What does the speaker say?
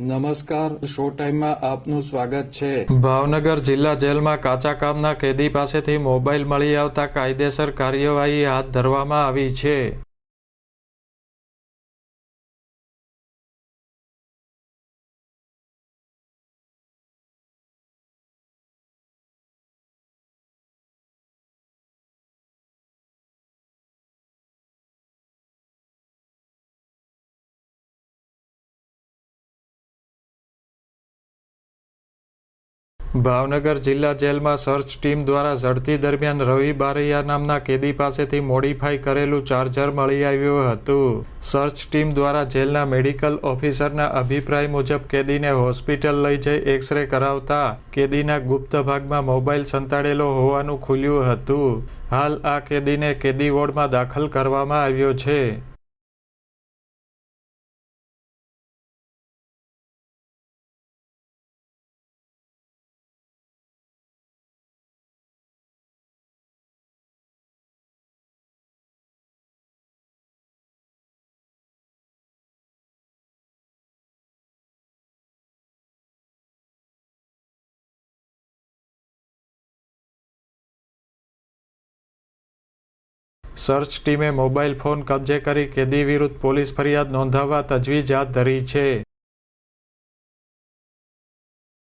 નમસ્કાર શો ટાઈમમાં આપનું સ્વાગત છે. ભાવનગર જિલ્લા જેલમાં કાચા કામના કેદી પાસેથી મોબાઈલ મળી આવતા કાયદેસર કાર્યવાહી હાથ ધરવામાં આવી છે. ભાવનગર જિલ્લા જેલમાં સર્ચ ટીમ દ્વારા ઝડપી દરમિયાન રવિ બારૈયા નામના કેદી પાસેથી મોડિફાઈ કરેલું ચાર્જર મળી આવ્યું હતું. સર્ચ ટીમ દ્વારા જેલના મેડિકલ ઓફિસરના અભિપ્રાય મુજબ કેદીને હોસ્પિટલ લઈ જઈ એક્સરે કરાવતા કેદીના ગુપ્ત ભાગમાં મોબાઈલ સંતાડેલો હોવાનું ખુલ્યું હતું. હાલ આ કેદીને કેદી વોર્ડમાં દાખલ કરવામાં આવ્યો છે. સર્ચ ટીમે મોબાઈલ ફોન કબજે કરી કેદી વિરુદ્ધ પોલીસ ફરિયાદ નોંધાવવા તજવીજ હાથ ધરી છે.